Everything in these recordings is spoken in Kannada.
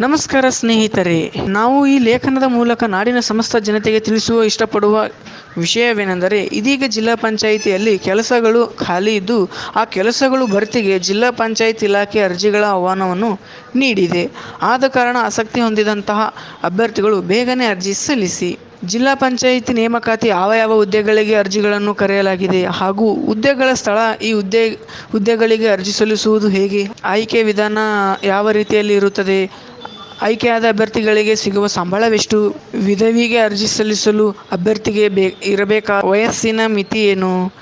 ನಮಸ್ಕಾರ ಸ್ನೇಹಿತರೆ. ನಾವು ಈ ಲೇಖನದ ಮೂಲಕ ನಾಡಿನ ಸಮಸ್ತ ಜನತೆಗೆ ತಿಳಿಸುವ ಇಷ್ಟಪಡುವ ವಿಷಯವೇನೆಂದರೆ, ಇದೀಗ ಜಿಲ್ಲಾ ಪಂಚಾಯಿತಿಯಲ್ಲಿ ಕೆಲಸಗಳು ಖಾಲಿ ಇದ್ದು, ಆ ಕೆಲಸಗಳು ಭರ್ತಿಗೆ ಜಿಲ್ಲಾ ಪಂಚಾಯತ್ ಇಲಾಖೆ ಅರ್ಜಿಗಳ ಆಹ್ವಾನವನ್ನು ನೀಡಿದೆ. ಆದ ಕಾರಣ ಆಸಕ್ತಿ ಹೊಂದಿದಂತಹ ಅಭ್ಯರ್ಥಿಗಳು ಬೇಗನೆ ಅರ್ಜಿ ಸಲ್ಲಿಸಿ. ಜಿಲ್ಲಾ ಪಂಚಾಯಿತಿ ನೇಮಕಾತಿ ಯಾವ ಯಾವ ಹುದ್ದೆಗಳಿಗೆ ಅರ್ಜಿಗಳನ್ನು ಕರೆಯಲಾಗಿದೆ ಹಾಗೂ ಹುದ್ದೆಗಳ ಸ್ಥಳ ಈ ಹುದ್ದೆ, ಹುದ್ದೆಗಳಿಗೆ ಅರ್ಜಿ ಸಲ್ಲಿಸುವುದು ಹೇಗೆ? ಆಯ್ಕೆ ವಿಧಾನ ಯಾವ ರೀತಿಯಲ್ಲಿ ಇರುತ್ತದೆ? ಆಯ್ಕೆಯಾದ ಅಭ್ಯರ್ಥಿಗಳಿಗೆ ಸಿಗುವ ಸಂಬಳವೆಷ್ಟು? ವಿಧವಿಗೆ ಅರ್ಜಿ ಸಲ್ಲಿಸಲು ಅಭ್ಯರ್ಥಿಗೆ ಬೇ ಇರಬೇಕಾದ ವಯಸ್ಸಿನ ಮಿತಿ ಏನು?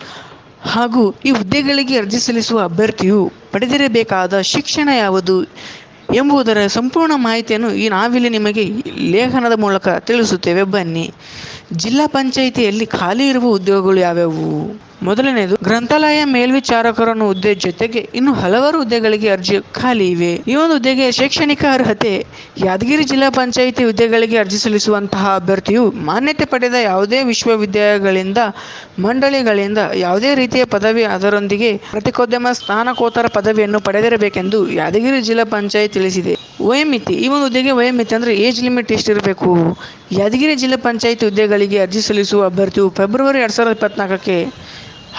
ಹಾಗೂ ಈ ಹುದ್ದೆಗಳಿಗೆ ಅರ್ಜಿ ಸಲ್ಲಿಸುವ ಅಭ್ಯರ್ಥಿಯು ಪಡೆದಿರಬೇಕಾದ ಶಿಕ್ಷಣ ಯಾವುದು ಎಂಬುದರ ಸಂಪೂರ್ಣ ಮಾಹಿತಿಯನ್ನು ಈ ನಾವಿಲ್ಲಿ ನಿಮಗೆ ಲೇಖನದ ಮೂಲಕ ತಿಳಿಸುತ್ತೇವೆ. ಬನ್ನಿ. ಜಿಲ್ಲಾ ಪಂಚಾಯಿತಿಯಲ್ಲಿ ಖಾಲಿ ಇರುವ ಉದ್ಯೋಗಗಳು ಯಾವ್ಯಾವು? ಮೊದಲನೇದು, ಗ್ರಂಥಾಲಯ ಮೇಲ್ವಿಚಾರಕರನ್ನು ಹುದ್ದೆ ಜೊತೆಗೆ ಇನ್ನು ಹಲವಾರು ಹುದ್ದೆಗಳಿಗೆ ಅರ್ಜಿ ಖಾಲಿ ಇವೆ. ಈ ಒಂದು ಹುದ್ದೆಗೆ ಶೈಕ್ಷಣಿಕ ಅರ್ಹತೆ, ಯಾದಗಿರಿ ಜಿಲ್ಲಾ ಪಂಚಾಯಿತಿ ಹುದ್ದೆಗಳಿಗೆ ಅರ್ಜಿ ಸಲ್ಲಿಸುವಂತಹ ಅಭ್ಯರ್ಥಿಯು ಮಾನ್ಯತೆ ಪಡೆದ ಯಾವುದೇ ವಿಶ್ವವಿದ್ಯಾಲಯಗಳಿಂದ, ಮಂಡಳಿಗಳಿಂದ ಯಾವುದೇ ರೀತಿಯ ಪದವಿ ಅದರೊಂದಿಗೆ ಪ್ರತಿಕೋದ್ಯಮ ಸ್ನಾನಕೋತ್ತರ ಪದವಿಯನ್ನು ಪಡೆದಿರಬೇಕೆಂದು ಯಾದಗಿರಿ ಜಿಲ್ಲಾ ಪಂಚಾಯತ್ ತಿಳಿಸಿದೆ. ವಯೋಮಿತಿ ಈ ಒಂದು ಹುದ್ದೆಗೆ ವಯೋಮಿತಿ ಅಂದರೆ ಏಜ್ ಲಿಮಿಟ್ ಎಷ್ಟಿರಬೇಕು? ಯಾದಗಿರಿ ಜಿಲ್ಲಾ ಪಂಚಾಯತ್ ಹುದ್ದೆಗಳಿಗೆ ಅರ್ಜಿ ಸಲ್ಲಿಸುವ ಅಭ್ಯರ್ಥಿಯು ಫೆಬ್ರವರಿ ಎರಡು ಸಾವಿರದ ಇಪ್ಪತ್ನಾಲ್ಕಕ್ಕೆ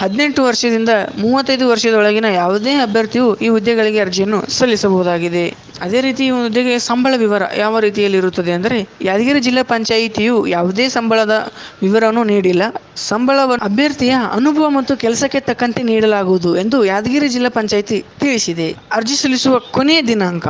ಹದಿನೆಂಟು ವರ್ಷದಿಂದ ಮೂವತ್ತೈದು ವರ್ಷದೊಳಗಿನ ಯಾವುದೇ ಅಭ್ಯರ್ಥಿಯು ಈ ಹುದ್ದೆಗಳಿಗೆ ಅರ್ಜಿಯನ್ನು ಸಲ್ಲಿಸಬಹುದಾಗಿದೆ. ಅದೇ ರೀತಿ ಈ ಹುದ್ದೆಗೆ ಸಂಬಳ ವಿವರ ಯಾವ ರೀತಿಯಲ್ಲಿ ಇರುತ್ತದೆ ಅಂದರೆ, ಯಾದಗಿರಿ ಜಿಲ್ಲಾ ಪಂಚಾಯಿತಿಯು ಯಾವುದೇ ಸಂಬಳದ ವಿವರವನ್ನು ನೀಡಿಲ್ಲ. ಸಂಬಳವನ್ನು ಅಭ್ಯರ್ಥಿಯ ಅನುಭವ ಮತ್ತು ಕೆಲಸಕ್ಕೆ ತಕ್ಕಂತೆ ನೀಡಲಾಗುವುದು ಎಂದು ಯಾದಗಿರಿ ಜಿಲ್ಲಾ ಪಂಚಾಯಿತಿ ತಿಳಿಸಿದೆ. ಅರ್ಜಿ ಸಲ್ಲಿಸುವ ಕೊನೆಯ ದಿನಾಂಕ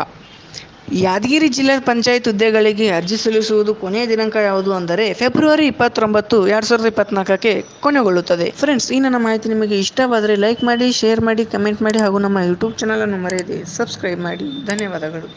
ಯಾದಗಿರಿ ಜಿಲ್ಲಾ ಪಂಚಾಯತ್ ಹುದ್ದೆಗಳಿಗೆ ಅರ್ಜಿ ಸಲ್ಲಿಸುವುದು ಕೊನೆಯ ದಿನಾಂಕ ಯಾವುದು ಅಂದರೆ ಫೆಬ್ರವರಿ ಇಪ್ಪತ್ತೊಂಬತ್ತು, ಎರಡು ಸಾವಿರದ ಇಪ್ಪತ್ನಾಲ್ಕಕ್ಕೆ ಕೊನೆಗೊಳ್ಳುತ್ತದೆ. ಫ್ರೆಂಡ್ಸ್ ಈ ನನ್ನ ಮಾಹಿತಿ ನಿಮಗೆ ಇಷ್ಟವಾದರೆ ಲೈಕ್ ಮಾಡಿ ಶೇರ್ ಮಾಡಿ ಕಮೆಂಟ್ ಮಾಡಿ ಹಾಗೂ ನಮ್ಮ ಯೂಟ್ಯೂಬ್ ಚಾನಲನ್ನು ಮರೆಯದೆ ಸಬ್ಸ್ಕ್ರೈಬ್ ಮಾಡಿ. ಧನ್ಯವಾದಗಳು.